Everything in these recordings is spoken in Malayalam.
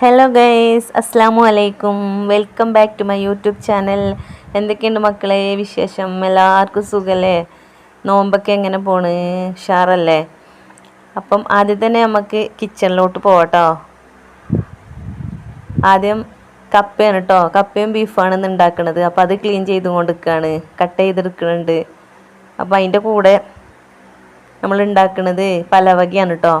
ഹലോ ഗൈസ് അസ്സാമു അലൈക്കും welcome back to my YouTube channel എന്തൊക്കെയുണ്ട് മക്കളെ വിശേഷം? എല്ലാവർക്കും സുഖല്ലേ? നോമ്പൊക്കെ എങ്ങനെ പോണ്? ഉഷാറല്ലേ? അപ്പം ആദ്യം തന്നെ നമുക്ക് കിച്ചണിലോട്ട് പോകട്ടോ ആദ്യം കപ്പയാണ് കേട്ടോ കപ്പയും ബീഫാണ് ഇന്ന് ഉണ്ടാക്കുന്നത് അപ്പോൾ അത് ക്ലീൻ ചെയ്തുകൊണ്ട് നിൽക്കുകയാണ് കട്ട് ചെയ്തെടുക്കുന്നുണ്ട് അപ്പോൾ അതിന്റെ കൂടെ നമ്മൾ ഉണ്ടാക്കുന്നത് പലവകയാണ് കേട്ടോ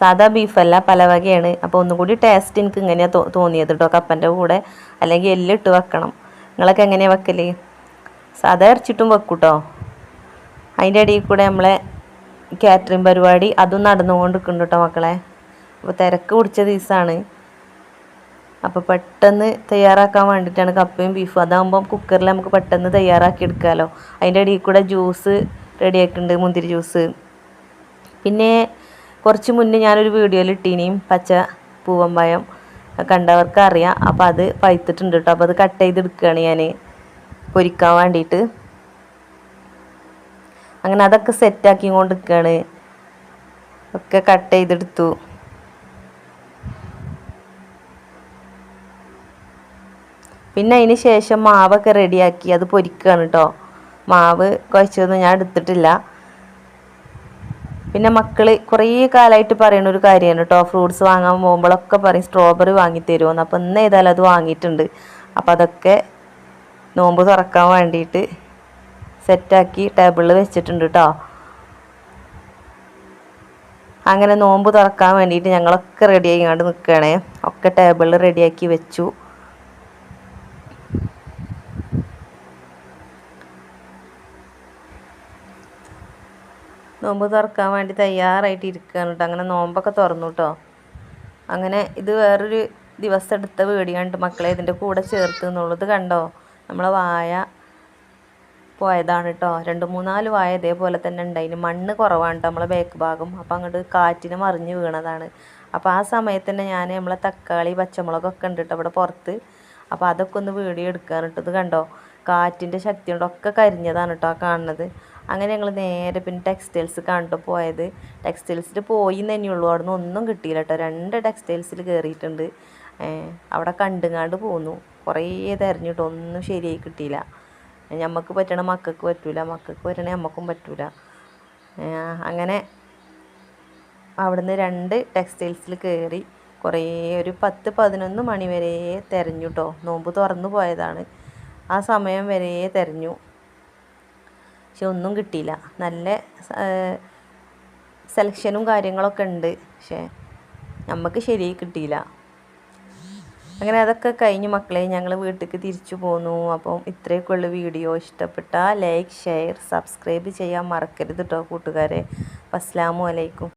സാധാ ബീഫല്ല പല വകയാണ്. അപ്പോൾ ഒന്നും കൂടി ടേസ്റ്റ് എനിക്ക് ഇങ്ങനെയാണ് തോ തോന്നിയത് കേട്ടോ കപ്പന്റെ കൂടെ അല്ലെങ്കിൽ എല്ലിട്ട് വെക്കണം. നിങ്ങളൊക്കെ എങ്ങനെയാണ് വെക്കൽ സാധാ ഇറച്ചിട്ടും വെക്കും കേട്ടോ അതിന്റെ ഇടയിൽ കൂടെ നമ്മളെ കാറ്ററിംഗ് പരിപാടി അതും നടന്നുകൊണ്ട് കേട്ടോ മക്കളെ. അപ്പോൾ തിരക്ക് പിടിച്ച ദിവസമാണ് അപ്പോൾ പെട്ടെന്ന് തയ്യാറാക്കാൻ വേണ്ടിയിട്ടാണ് കപ്പയും ബീഫും. അതാകുമ്പം കുക്കറിൽ നമുക്ക് പെട്ടെന്ന് തയ്യാറാക്കി എടുക്കാമല്ലോ അതിന്റെ ഇടയിൽ കൂടെ ജ്യൂസ് റെഡിയാക്കുന്നുണ്ട് മുന്തിരി ജ്യൂസ് പിന്നെ കുറച്ച് മുന്നേ ഞാനൊരു വീഡിയോയിൽ ഇട്ടീനിയും പച്ച പൂവമ്പായം. കണ്ടവർക്ക് അറിയാം. അപ്പോൾ അത് പഴുത്തിട്ടുണ്ട് കേട്ടോ അപ്പോൾ അത് കട്ട് ചെയ്തെടുക്കുകയാണ് ഞാൻ പൊരിക്കാൻ വേണ്ടിയിട്ട് അങ്ങനെ അതൊക്കെ സെറ്റാക്കി കൊണ്ട് നിൽക്കുകയാണ് ഒക്കെ കട്ട് ചെയ്തെടുത്തു. പിന്നെ അതിന് ശേഷം മാവൊക്കെ റെഡിയാക്കി അത് പൊരിക്കുകയാണ് കേട്ടോ മാവ് കുഴച്ചതൊന്നും ഞാൻ എടുത്തിട്ടില്ല. പിന്നെ മക്കൾ കുറേ കാലമായിട്ട് പറയുന്ന ഒരു കാര്യമാണ് കേട്ടോ ഫ്രൂട്ട്സ് വാങ്ങാൻ പോകുമ്പോഴൊക്കെ പറയും സ്ട്രോബെറി വാങ്ങി തരുമെന്ന് അപ്പോൾ ഇന്ന് ഏതായാലും അത് വാങ്ങിയിട്ടുണ്ട്. അപ്പോൾ അതൊക്കെ നോമ്പ് തുറക്കാൻ വേണ്ടിയിട്ട് സെറ്റാക്കി ടേബിളിൽ വെച്ചിട്ടുണ്ട് കേട്ടോ അങ്ങനെ നോമ്പ് തുറക്കാൻ വേണ്ടിയിട്ട് ഞങ്ങളൊക്കെ റെഡിയായി കണ്ട് നിൽക്കുകയാണേ ഒക്കെ ടേബിളിൽ റെഡിയാക്കി വെച്ചു. നോമ്പ് തുറക്കാൻ വേണ്ടി തയ്യാറായിട്ട് ഇരിക്കുകയാണ് കേട്ടോ അങ്ങനെ നോമ്പൊക്കെ തുറന്നു കേട്ടോ അങ്ങനെ ഇത് വേറൊരു ദിവസം എടുത്ത വീഡിയോ കണ്ട്. മക്കളെ ഇതിന്റെ കൂടെ ചേർത്ത് എന്നുള്ളത് കണ്ടോ? നമ്മളെ വായ പോയതാണ് കേട്ടോ രണ്ട് മൂന്നാൽ വായ ഇതേപോലെ തന്നെ ഉണ്ടായിന് മണ്ണ് കുറവാണ് കേട്ടോ നമ്മളെ ബാക്ക് ഭാഗം. അപ്പം അങ്ങോട്ട് കാറ്റിന് മറിഞ്ഞ് വീണതാണ്. അപ്പോൾ ആ സമയത്ത് തന്നെ ഞാൻ നമ്മളെ തക്കാളി പച്ചമുളകൊക്കെ ഉണ്ട് കേട്ടോ അവിടെ പുറത്ത്. അപ്പോൾ അതൊക്കെ ഒന്ന് വീഡിയോ കേട്ടോ ഇത് കണ്ടോ? കാറ്റിന്റെ ശക്തി കൊണ്ടൊക്കെ കരിഞ്ഞതാണ് കേട്ടോ ആ കാണുന്നത്. അങ്ങനെ ഞങ്ങൾ നേരെ പിന്നെ ടെക്സ്റ്റൈൽസ് കണ്ടു പോയത്. ടെക്സ്റ്റൈൽസിൽ പോയി തന്നെയുള്ളൂ. അവിടെ നിന്ന് ഒന്നും കിട്ടിയില്ല കേട്ടോ രണ്ട് ടെക്സ്റ്റൈൽസിൽ കയറിയിട്ടുണ്ട് അവിടെ കണ്ടുങ്ങാണ്ട് പോന്നു. കുറേ തിരഞ്ഞിട്ട് ഒന്നും ശരിയായി കിട്ടിയില്ല. ഞമ്മക്ക് പറ്റണ മക്കൾക്ക് പറ്റൂല. മക്കൾക്ക് പറ്റണേ നമുക്കും പറ്റൂല. അങ്ങനെ അവിടുന്ന് രണ്ട് ടെക്സ്റ്റൈൽസിൽ കയറി കുറേ ഒരു പത്ത് പതിനൊന്ന് മണി വരെ തിരഞ്ഞു കേട്ടോ നോമ്പ് തുറന്നു പോയതാണ്. ആ സമയം വരെ തിരഞ്ഞു. പക്ഷെ ഒന്നും കിട്ടിയില്ല. നല്ല സെലക്ഷനും കാര്യങ്ങളൊക്കെ ഉണ്ട്. പക്ഷേ നമുക്ക് ശരി കിട്ടിയില്ല. അങ്ങനെ അതൊക്കെ കഴിഞ്ഞ് മക്കളെ ഞങ്ങൾ വീട്ടിലേക്ക് തിരിച്ചു പോന്നു. അപ്പം ഇത്രയൊക്കെ ഉള്ള വീഡിയോ. ഇഷ്ടപ്പെട്ടാൽ ലൈക്ക് ഷെയർ സബ്സ്ക്രൈബ് ചെയ്യാൻ മറക്കരുത് കേട്ടോ കൂട്ടുകാരെ. അസ്സാമു അലൈക്കും.